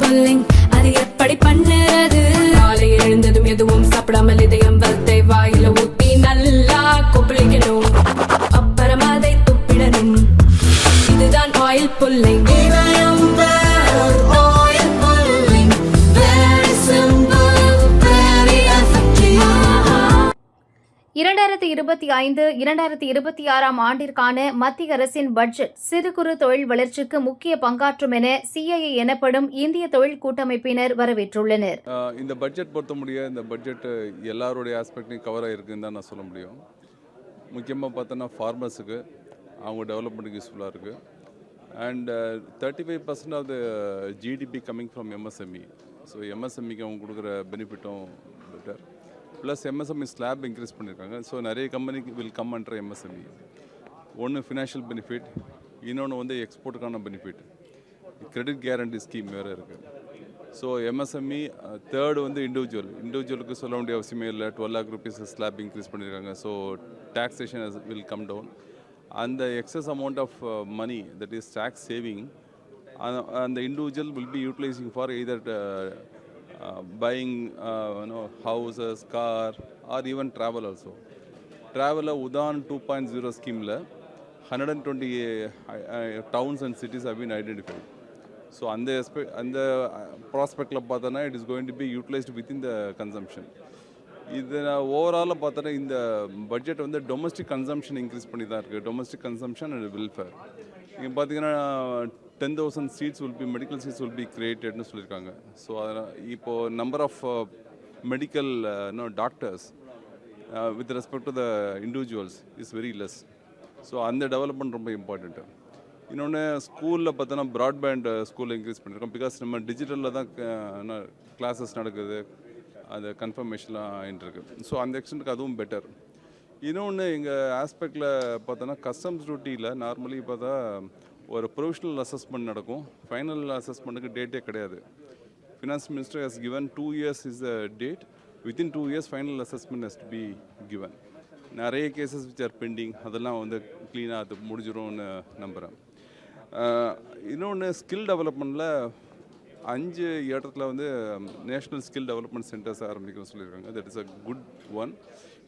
பல்லிங். அது எப்படி பண்ண இரண்டாயிரத்தி இருபத்தி ஐந்து இரண்டாயிரத்தி இருபத்தி ஆறாம் ஆண்டிற்கான மத்திய அரசின் பட்ஜெட் சிறு குறு தொழில் வளர்ச்சிக்கு முக்கிய பங்காற்றும் என சிஐஏ எனப்படும் இந்திய தொழில் கூட்டமைப்பினர் வரவேற்றுள்ளனர். இந்த பட்ஜெட் பொறுத்த முடிய இந்த பட்ஜெட் எல்லாருடைய ஆஸ்பெக்டையும் கவர் ஆகிருக்குன்னு தான் நான் சொல்ல முடியும். முக்கியமாக பார்த்தோன்னா ஃபார்மர்ஸுக்கு அவங்க டெவலப்மெண்ட்டுக்கு யூஸ்ஃபுல்லாக இருக்குது and thirty five percent of the GDP coming from MSME so எம்எஸ்எம்இக்கு அவங்க கொடுக்குற பெனிஃபிட்டும் better plus MSME slab increase பண்ணியிருக்காங்க ஸோ நிறைய கம்பெனிக்கு வில் கம் அண்டர் எம்எஸ்எம்இ ஒன்று ஃபினான்ஷியல் பெனிஃபிட் இன்னொன்று வந்து எக்ஸ்போர்ட்டுக்கான பெனிஃபிட் கிரெடிட் கேரண்டி ஸ்கீம் வேறு இருக்குது ஸோ எம்எஸ்எம்இ தேர்டு வந்து இண்டிவிஜுவல் இண்டிவிஜுவலுக்கு சொல்ல வேண்டிய அவசியமே இல்லை. Twelve lakh rupees slab increase பண்ணியிருக்காங்க so taxation will come down அந்த excess amount of money that is tax saving அந்த individual will be utilising for either buying no houses car or even travel also ட்ராவலில் Udan two point zero ஸ்கீமில் hundred and twenty towns and cities have been identified so அந்த எஸ்பெ அந்த ப்ராஸ்பெக்டில் பார்த்தோன்னா it is going to be utilised within the consumption இது ஓவராலாக பார்த்தோன்னா இந்த பட்ஜெட் வந்து டொமஸ்டிக் கன்சம்ஷன் இன்க்ரீஸ் பண்ணி தான் இருக்குது டொமஸ்டிக் கன்சம்ஷன் அண்ட் வெல்ஃபேர் இங்கே பார்த்தீங்கன்னா ten thousand seats will be medical seats will be கிரியேட்டட்னு சொல்லியிருக்காங்க ஸோ அதனால் இப்போது number of medical no doctors with respect to the individuals is very less so அந்த development ரொம்ப இம்பார்ட்டண்ட்டு இன்னொன்று ஸ்கூலில் பார்த்தோன்னா ப்ராட்பேண்ட் ஸ்கூலில் இன்க்ரீஸ் பண்ணியிருக்கோம் பிகாஸ் நம்ம டிஜிட்டலில் தான் uh, கிளாஸஸ் நடக்குது. அது கன்ஃபர்மேஷன்லாம் ஆகிட்டு இருக்கு ஸோ அந்த எக்ஸ்டென்ட்டுக்கு அதுவும் பெட்டர் இன்னொன்று எங்கள் ஆஸ்பெக்டில் பார்த்தோன்னா கஸ்டம்ஸ் டியூட்டியில் நார்மலி பார்த்தா ஒரு ப்ரொவிஷனல் அசஸ்மெண்ட் நடக்கும். ஃபைனல் அசஸ்மெண்ட்டுக்கு டேட்டே கிடையாது. Finance minister has given two years is a date within two years final assessment has to be given நிறைய கேசஸ் விச் ஆர் பெண்டிங் அதெல்லாம் வந்து க்ளீனாக அது முடிஞ்சிடும்னு நம்புகிறேன் இன்னொன்று ஸ்கில் டெவலப்மெண்ட்டில் அஞ்சு இடத்துல வந்து நேஷ்னல் ஸ்கில் டெவலப்மெண்ட் சென்டர்ஸ் ஆரம்பிக்கணும்னு சொல்லியிருக்காங்க. That is a good one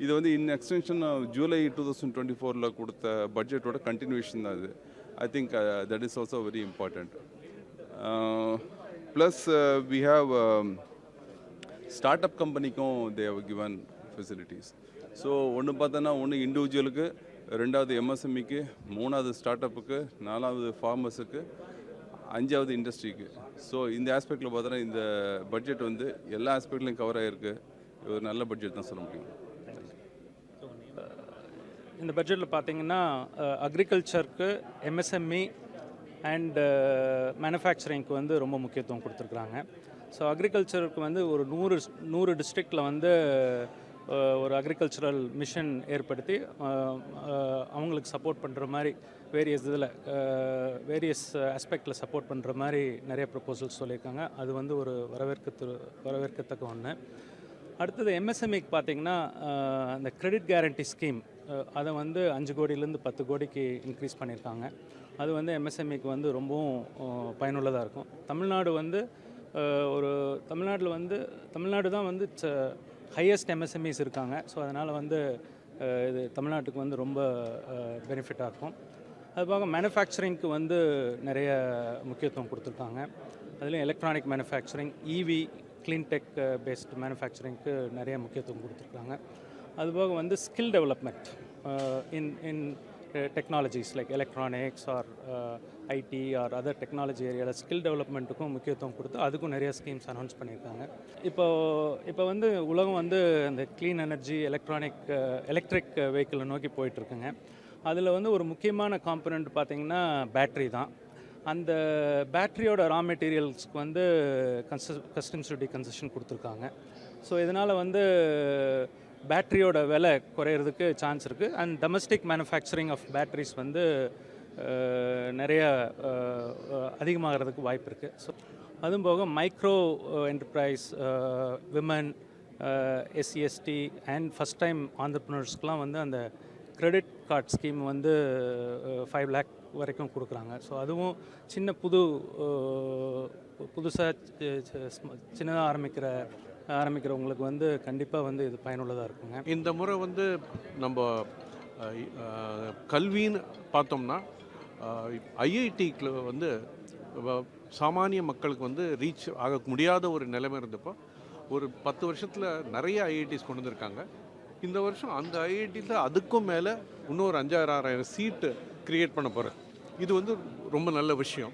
இது வந்து in extension July two thousand twenty ஃபோரில் கொடுத்த பட்ஜெட்டோட கண்டினியூஷன் தான் இது. I think that is also very important plus we have start up கம்பெனிக்கும் Dev given facilities so ஒன்று பார்த்தோன்னா ஒன்று இண்டிவிஜுவலுக்கு ரெண்டாவது எம்எஸ்எம்இக்கு மூணாவது ஸ்டார்ட் அப்புக்கு நாலாவது ஃபார்மர்ஸுக்கு அஞ்சாவது இண்டஸ்ட்ரிக்கு ஸோ இந்த ஆஸ்பெக்டில் பார்த்தோன்னா இந்த பட்ஜெட் வந்து எல்லா ஆஸ்பெக்ட்லையும் கவர் ஆகிருக்கு ஒரு நல்ல பட்ஜெட் தான் சொல்ல முடியும். இந்த பட்ஜெட்டில் பார்த்தீங்கன்னா அக்ரிகல்ச்சருக்கு எம்எஸ்எம்இ அண்டு மேனுஃபேக்சரிங்க்கு வந்து ரொம்ப முக்கியத்துவம் கொடுத்துருக்குறாங்க. ஸோ அக்ரிகல்ச்சருக்கு வந்து ஒரு நூறு நூறு டிஸ்ட்ரிக்டில் வந்து ஒரு அக்ரிகல்ச்சரல் மிஷன் ஏற்படுத்தி அவங்களுக்கு சப்போர்ட் பண்ணுற மாதிரி வேரியஸ் இதில் வேரியஸ் ஆஸ்பெக்டில் சப்போர்ட் பண்ணுற மாதிரி நிறைய ப்ரப்போசல்ஸ் சொல்லியிருக்காங்க. அது வந்து ஒரு வரவேற்கத்து வரவேற்கத்தக்க ஒன்று அடுத்தது எம்எஸ்எம்இக்கு பார்த்திங்கன்னா அந்த கிரெடிட் கேரண்டி ஸ்கீம் அதை வந்து அஞ்சு கோடியிலேருந்து பத்து கோடிக்கு இன்க்ரீஸ் பண்ணியிருக்காங்க. அது வந்து எம்எஸ்எம்இக்கு வந்து ரொம்பவும் பயனுள்ளதாக இருக்கும். தமிழ்நாடு வந்து ஒரு தமிழ்நாட்டில் வந்து தமிழ்நாடு தான் வந்து ஹையஸ்ட் எம்எஸ்எம்இஸ் இருக்காங்க. ஸோ அதனால் வந்து இது தமிழ்நாட்டுக்கு வந்து ரொம்ப பெனிஃபிட்டாக இருக்கும். அது போக மேனுஃபேக்சரிங்க்கு வந்து நிறைய முக்கியத்துவம் கொடுத்துருக்காங்க. அதுலேயும் electronic manufacturing EV clean tech based மேனுஃபேக்சரிங்க்கு நிறைய முக்கியத்துவம் கொடுத்துருக்காங்க. அதுபோக வந்து skill development in in technologies like electronics or IT or other technology ஏரியாவில் ஸ்கில் டெவலப்மெண்ட்டுக்கும் முக்கியத்துவம் கொடுத்து அதுக்கும் நிறைய ஸ்கீம்ஸ் அனௌன்ஸ் பண்ணியிருக்காங்க. இப்போ இப்போ வந்து உலகம் வந்து அந்த க்ளீன் எனர்ஜி எலக்ட்ரானிக் எலக்ட்ரிக் வெஹிக்கிளை நோக்கி போயிட்டுருக்குங்க. அதில் வந்து ஒரு முக்கியமான காம்பனண்ட் பார்த்திங்கன்னா பேட்ரி தான். அந்த பேட்ரியோட ரா மெட்டீரியல்ஸ்க்கு வந்து கன்ச கஸ்டம்ஸ் டியூட்டி கன்செஷன் கொடுத்துருக்காங்க. ஸோ இதனால் வந்து பேட்டரியோட விலை குறையிறதுக்கு சான்ஸ் இருக்குது and domestic manufacturing of batteries வந்து நிறைய அதிகமாகிறதுக்கு வாய்ப்பு இருக்குது ஸோ அதுவும் போக micro enterprise women SC ST and first time ஆண்டர்ப்ரனர்ஸ்க்குலாம் வந்து அந்த கிரெடிட் கார்டு ஸ்கீம் வந்து ஃபைவ் லேக் வரைக்கும் கொடுக்குறாங்க. ஸோ அதுவும் சின்ன புது புதுசாக சின்னதாக ஆரம்பிக்கிற ஆரம்பிக்கிறவங்களுக்கு வந்து கண்டிப்பாக வந்து இது பயனுள்ளதாக இருக்குங்க. இந்த முறை வந்து நம்ம கல்வின்னு பார்த்தோம்னா ஐஐடிக்கில் வந்து வ- சாமானிய மக்களுக்கு வந்து ரீச் ஆக முடியாத ஒரு நிலைமை இருந்தப்போ ஒரு பத்து வருஷத்தில் நிறைய ஐஐடிஸ் கொண்டு வந்திருக்காங்க. இந்த வருஷம் அந்த ஐஐடியில் அதுக்கும் மேலே இன்னொரு அஞ்சாயிரம் ஆறாயிரம் சீட்டு கிரியேட் பண்ண போகிறேன் இது வந்து ரொம்ப நல்ல விஷயம்.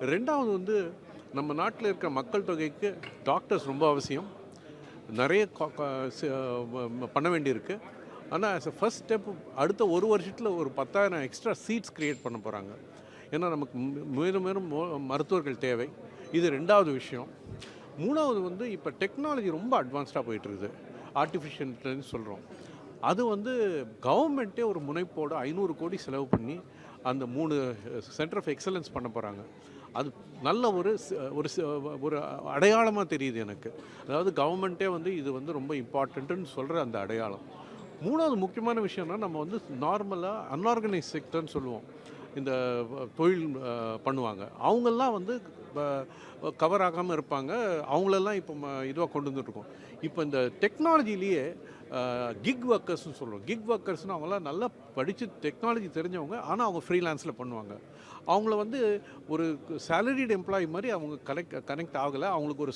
ரெண்டாவது வந்து நம்ம நாட்டில் இருக்கிற மக்கள் தொகைக்கு டாக்டர்ஸ் ரொம்ப அவசியம். நிறைய கா- பண்ண வேண்டியிருக்கு. ஆனால் ஆஸ் அ ஃபஸ்ட் ஸ்டெப் அடுத்த ஒரு வருஷத்தில் ஒரு பத்தாயிரம் எக்ஸ்ட்ரா சீட்ஸ் க்ரியேட் பண்ண போகிறாங்க ஏன்னா நமக்கு மேலும் மேலும் மோ- மருத்துவர்கள் தேவை. இது ரெண்டாவது விஷயம். மூணாவது வந்து இப்போ டெக்னாலஜி ரொம்ப அட்வான்ஸ்டாக போயிட்டுருக்குது. ஆர்டிஃபிஷியல் இன்டெலிஜென்ஸ் சொல்கிறோம் அது வந்து கவர்மெண்ட்டே ஒரு முனைப்போடு ஐநூறு கோடி செலவு பண்ணி அந்த மூணு சென்டர் ஆஃப் எக்ஸலன்ஸ் பண்ண போகிறாங்க அது நல்ல ஒரு ச- ஒரு ஒரு அடையாளமாக தெரியுது எனக்கு. அதாவது கவர்மெண்ட்டே வந்து இது வந்து ரொம்ப இம்பார்ட்டண்ட்டுன்னு சொல்கிற அந்த அடையாளம். மூணாவது முக்கியமான விஷயம்னா நம்ம வந்து நார்மலாக அன்ஆர்கனைஸ் செக்டர்னு சொல்லுவோம். இந்த தொழில் பண்ணுவாங்க. அவங்கெல்லாம் வந்து கவர் ஆகாமல் இருப்பாங்க. அவங்களெல்லாம் இப்போ இதுவாக கொண்டு வந்துருக்கோம் இப்போ இந்த டெக்னாலஜிலேயே கிக் ஒர்க்கர்ஸ்னு சொல்லுவோம். கிக் ஒர்க்கர்ஸ்னு அவங்களாம் நல்லா படித்து டெக்னாலஜி தெரிஞ்சவங்க. ஆனால் அவங்க ஃப்ரீலான்ஸில் பண்ணுவாங்க. அவங்கள வந்து ஒரு சேலரிடு எம்ப்ளாயி மாதிரி அவங்க கனெக்ட் கனெக்ட் ஆகலை. அவங்களுக்கு ஒரு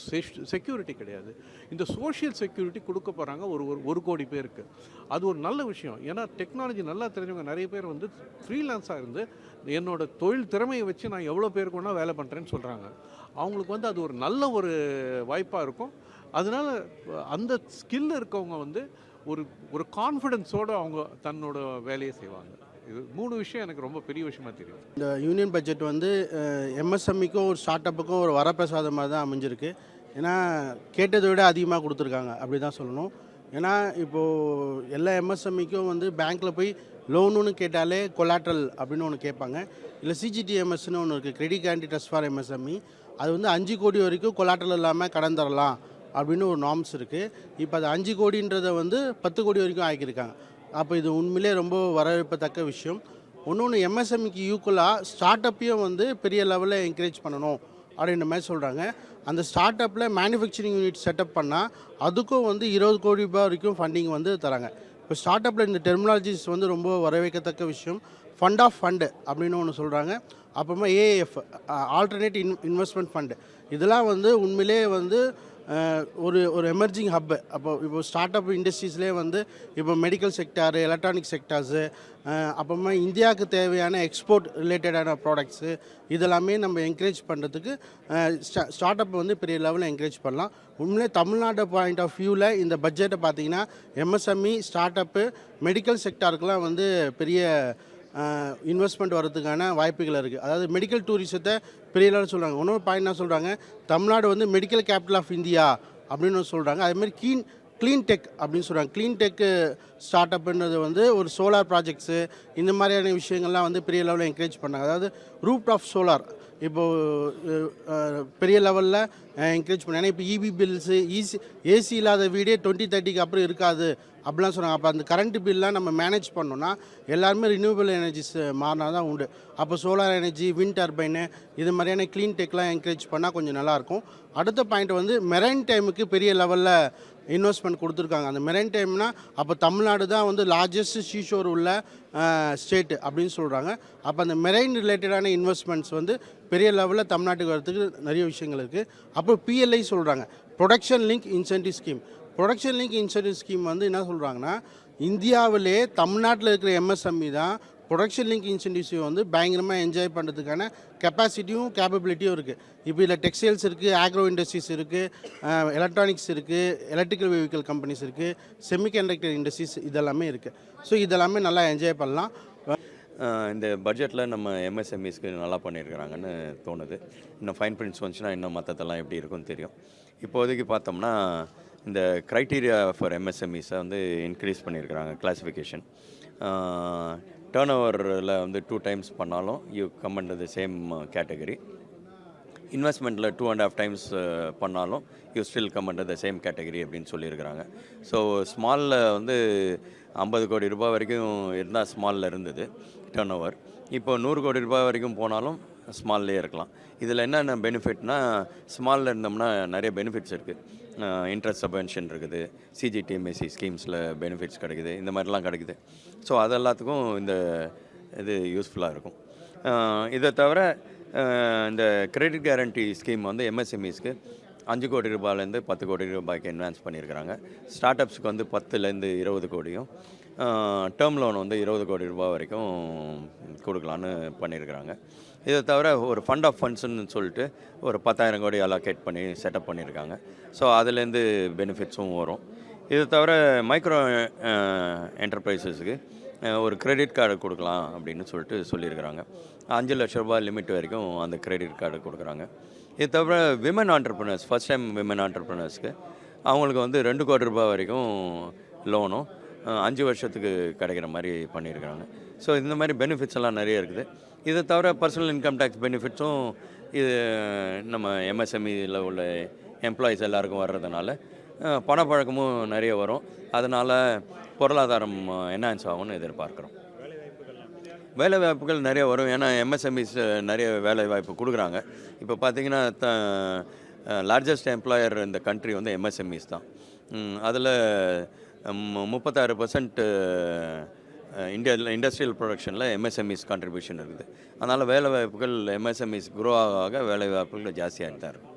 செக்யூரிட்டி கிடையாது. இந்த சோஷியல் செக்யூரிட்டி கொடுக்க போகிறாங்க ஒரு ஒரு ஒரு கோடி பேருக்கு. அது ஒரு நல்ல விஷயம். ஏன்னா டெக்னாலஜி நல்லா தெரிஞ்சவங்க நிறைய பேர் வந்து ஃப்ரீலான்ஸாக இருந்து என்னோட தொழில் திறமையை வச்சு நான் எவ்வளோ பேருக்கு வேணால் வேலை பண்ணுறேன்னு சொல்கிறாங்க அவங்களுக்கு வந்து அது ஒரு நல்ல ஒரு வாய்ப்பாக இருக்கும். அதனால் அந்த ஸ்கில் இருக்கவங்க வந்து ஒரு ஒரு கான்ஃபிடென்ஸோடு அவங்க தன்னோட வேலையை செய்வாங்க. இது மூணு விஷயம் எனக்கு ரொம்ப பெரிய விஷயமா தெரியும் இந்த யூனியன் பட்ஜெட் வந்து எம்எஸ்எம்இக்கும் ஒரு ஸ்டார்ட் அப்புக்கும் ஒரு வரப்பிரசாதமாக தான் அமைஞ்சிருக்கு. ஏன்னா கேட்டதை விட அதிகமாக கொடுத்துருக்காங்க. அப்படி தான் சொல்லணும். ஏன்னா இப்போது எல்லா எம்எஸ்எம்இக்கும் வந்து பேங்க்கில் போய் லோனுன்னு கேட்டாலே கொலாட்ரல் அப்படின்னு ஒன்று கேட்பாங்க. இல்லை சிஜிடிஎம்எஸ்னு ஒன்று இருக்குது credit guarantee trust for MSME அது வந்து அஞ்சு கோடி வரைக்கும் கொலாட்ரல் இல்லாமல் கடன் தரலாம் அப்படின்னு ஒரு நார்ம்ஸ் இருக்குது இப்போ அது அஞ்சு கோடின்றதை வந்து பத்து கோடி வரைக்கும் ஆக்கியிருக்காங்க. அப்போ இது உண்மையிலே ரொம்ப வரவேற்பத்தக்க விஷயம். ஒன்று ஒன்று எம்எஸ்எம்இக்கு ஈக்குவலாக ஸ்டார்ட் அப்பையும் வந்து பெரிய லெவலில் என்கரேஜ் பண்ணணும் அப்படின்ற மாதிரி சொல்கிறாங்க அந்த ஸ்டார்ட் அப்பில் மேனுஃபேக்சரிங் யூனிட் செட்டப் பண்ணால் அதுக்கும் வந்து இருபது கோடி ரூபாய் வரைக்கும் ஃபண்டிங் வந்து தராங்க. இப்போ ஸ்டார்ட் அப்பில் இந்த டெர்மினாலஜிஸ் வந்து ரொம்ப வரவேற்கத்தக்க விஷயம். ஃபண்ட் ஆஃப் ஃபண்டு அப்படின்னு ஒன்று சொல்கிறாங்க அப்புறமா AF alternate in investment fund இதெல்லாம் வந்து உண்மையிலே வந்து ஒரு ஒரு எமர்ஜிங் ஹப்பு அப்போ இப்போ ஸ்டார்ட் அப் இண்டஸ்ட்ரீஸ்லேயே வந்து இப்போ மெடிக்கல் செக்டாரு எலக்ட்ரானிக் செக்டார்ஸு அப்புறமா இந்தியாவுக்கு தேவையான எக்ஸ்போர்ட் ரிலேட்டடான ப்ராடக்ட்ஸு இதெல்லாமே நம்ம என்கரேஜ் பண்ணுறதுக்கு ஸ்டார்ட் அப் வந்து பெரிய லெவலில் என்கரேஜ் பண்ணலாம். உண்மையிலே தமிழ்நாடு பாயிண்ட் ஆஃப் வியூவில் இந்த பட்ஜெட்டை பார்த்தீங்கன்னா எம்எஸ்எம்இ ஸ்டார்ட் அப்பு மெடிக்கல் செக்டாருக்கெலாம் வந்து பெரிய இன்வெஸ்ட்மெண்ட் வரதுக்கான வாய்ப்புகள் இருக்குது அதாவது மெடிக்கல் டூரிசத்தை பெரிய லெவலில் சொல்கிறாங்க இன்னொரு பாயிண்ட் என்ன சொல்கிறாங்க தமிழ்நாடு வந்து மெடிக்கல் கேபிட்டல் ஆஃப் இந்தியா அப்படின்னு சொல்கிறாங்க அதேமாதிரி க்ளீன் க்ளீன் டெக் அப்படின்னு சொல்கிறாங்க க்ளீன் டெக்கு ஸ்டார்ட் அப்புன்றது வந்து ஒரு சோலார் ப்ராஜெக்ட்ஸு இந்த மாதிரியான விஷயங்கள்லாம் வந்து பெரிய லெவலில் என்கரேஜ் பண்ணாங்க. அதாவது ரூப் ஆஃப் சோலார் இப்போது பெரிய லெவலில் என்கரேஜ் பண்ணாங்க. இப்போ இபி பில்ஸு ஈசி ஏசி இல்லாத வீடே டுவெண்ட்டி தேர்ட்டிக்கு அப்புறம் இருக்காது. அப்படிலாம் சொன்னாங்க அப்போ அந்த கரண்ட் பில்லாம் நம்ம மேனேஜ் பண்ணோன்னா எல்லாருமே ரினியூவபிள் எனர்ஜிஸ் மாறினா தான் உண்டு. அப்போ சோலார் எனர்ஜி விண்ட் டர்பைனு இது மாதிரியான க்ளீன் டெக்லாம் என்கரேஜ் பண்ணால் கொஞ்சம் நல்லாயிருக்கும் அடுத்த பாயிண்ட் வந்து மெரைன் டைமுக்கு பெரிய லெவலில் இன்வெஸ்ட்மெண்ட் கொடுத்துருக்காங்க. அந்த மெரைன் டைம்னா அப்போ தமிழ்நாடு தான் வந்து லார்ஜஸ்ட் சீஷோர் உள்ள ஸ்டேட்டு அப்படின்னு சொல்கிறாங்க அப்போ அந்த மெரைன் ரிலேட்டடான இன்வெஸ்ட்மெண்ட்ஸ் வந்து பெரிய லெவலில் தமிழ்நாட்டுக்கு வரத்துக்கு நிறைய விஷயங்கள் இருக்குது அப்புறம் பிஎல்ஐ சொல்கிறாங்க production link incentive scheme production link incentive scheme வந்து என்ன சொல்கிறாங்கன்னா இந்தியாவிலே தமிழ்நாட்டில் இருக்கிற எம்எஸ்எம்இ தான் ப்ரொடக்ஷன் லிங்க் இன்சென்டிவ்ஸை வந்து பயங்கரமாக என்ஜாய் பண்ணுறதுக்கான கெப்பாசிட்டியும் கேப்பபிலிட்டியும் இருக்குது இப்போ இதில் டெக்ஸ்டைல்ஸ் இருக்குது ஆக்ரோ இண்டஸ்ட்ரீஸ் இருக்குது எலக்ட்ரானிக்ஸ் இருக்குது எலக்ட்ரிக்கல் வெஹிக்கல் கம்பெனிஸ் இருக்குது செமிகண்டக்டர் இண்டஸ்ட்ரீஸ் இதெல்லாமே இருக்குது ஸோ இதெல்லாமே நல்லா என்ஜாய் பண்ணலாம். இந்த பட்ஜெட்டில் நம்ம எம்எஸ்எம்இஸ்க்கு நல்லா பண்ணியிருக்கிறாங்கன்னு தோணுது. இன்னும் ஃபைன் பிரிண்ட்ஸ் வந்துச்சுன்னா இன்னும் மற்றதெல்லாம் எப்படி இருக்கும்னு தெரியும். இப்போதைக்கு பார்த்தோம்னா இந்த க்ரைட்டீரியா ஃபார் எம்எஸ்எம்இஸை வந்து இன்க்ரீஸ் பண்ணியிருக்கிறாங்க கிளாஸிஃபிகேஷன் டேர்ன் ஓவரில் வந்து டூ டைம்ஸ் பண்ணாலும் you come under the same category இன்வெஸ்ட்மெண்ட்டில் two and half times பண்ணாலும் you still come under the same category அப்படின்னு சொல்லியிருக்கிறாங்க. ஸோ ஸ்மாலில் வந்து ஐம்பது கோடி ரூபாய் வரைக்கும் இருந்தால் ஸ்மாலில் இருந்தது டேர்ன் ஓவர் இப்போ நூறு கோடி ரூபாய் வரைக்கும் போனாலும் ஸ்மால்லே இருக்கலாம். இதில் என்னென்ன பெனிஃபிட்னால் ஸ்மாலில் இருந்தோம்னா நிறைய பெனிஃபிட்ஸ் இருக்குது இன்ட்ரெஸ்ட் சப்வென்ஷன் இருக்குது. சிஜிடிஎம்எஸ்சி ஸ்கீம்ஸில் பெனிஃபிட்ஸ் கிடைக்குது. இந்த மாதிரிலாம் கிடைக்குது. ஸோ அது எல்லாத்துக்கும் இந்த இது யூஸ்ஃபுல்லாக இருக்கும். இதை தவிர இந்த கிரெடிட் கேரண்டி ஸ்கீம் வந்து எம்எஸ்எம்இஸ்க்கு அஞ்சு கோடி ரூபாயிலேருந்து பத்து கோடி ரூபாய்க்கு என்ஹான்ஸ் பண்ணியிருக்கிறாங்க. ஸ்டார்ட் அப்ஸ்க்கு வந்து பத்துலேருந்து இருபது கோடியும் டேர்ம் லோன் வந்து இருபது கோடி ரூபாய் வரைக்கும் கொடுக்கலான்னு பண்ணியிருக்கிறாங்க. இதை தவிர ஒரு ஃபண்ட் ஆஃப் ஃபண்ட்ஸ்னு சொல்லிட்டு ஒரு பத்தாயிரம் கோடி அலோகேட் பண்ணி செட்டப் பண்ணியிருக்காங்க. ஸோ அதுலேருந்து பெனிஃபிட்ஸும் வரும். இது தவிர மைக்ரோ என்டர்பிரைசஸுக்கு ஒரு கிரெடிட் கார்டு கொடுக்கலாம் அப்படின்னு சொல்லிட்டு சொல்லியிருக்கிறாங்க. அஞ்சு லட்ச ரூபாய் லிமிட் வரைக்கும் அந்த கிரெடிட் கார்டு கொடுக்குறாங்க. இது தவிர women entrepreneurs first time women ஆண்டர்பிரினர்ஸ்க்கு அவங்களுக்கு வந்து ரெண்டு கோடி ரூபாய் வரைக்கும் லோனும் அஞ்சு வருஷத்துக்கு கிடைக்கிற மாதிரி பண்ணியிருக்கிறாங்க. ஸோ இந்த மாதிரி பெனிஃபிட்ஸ் எல்லாம் நிறைய இருக்குது. இதை தவிர பர்சனல் இன்கம் டேக்ஸ் பெனிஃபிட்ஸும் இது நம்ம எம்எஸ்எம்இயில் உள்ள எம்ப்ளாயீஸ் எல்லாருக்கும் வர்றதுனால பணப்பழக்கமும் நிறைய வரும். அதனால் பொருளாதாரம் என்ஹான்ஸ் ஆகும்னு எதிர்பார்க்குறோம். வேலை வாய்ப்புகள் நிறைய வரும். ஏன்னா எம்எஸ்எம்இஸ் நிறைய வேலை வாய்ப்பு கொடுக்குறாங்க. இப்போ பார்த்தீங்கன்னா த லார்ஜஸ்ட் எம்ப்ளாயர் இந்த கண்ட்ரி வந்து எம்எஸ்எம்இஸ் தான். அதில் முப்பத்தாறு பர்சன்ட் இந்தியா இண்டஸ்ட்ரியல் ப்ரொடக்ஷனில் எம்எஸ்எம்இஸ் கான்ட்ரிபியூஷன் இருக்குது. அதனால் வேலை வாய்ப்புகள் எம்எஸ்எம்இஸ் குரோ ஆக ஆக வேலை வாய்ப்புகள் ஜாஸ்தியாகிட்டு தான் இருக்கும்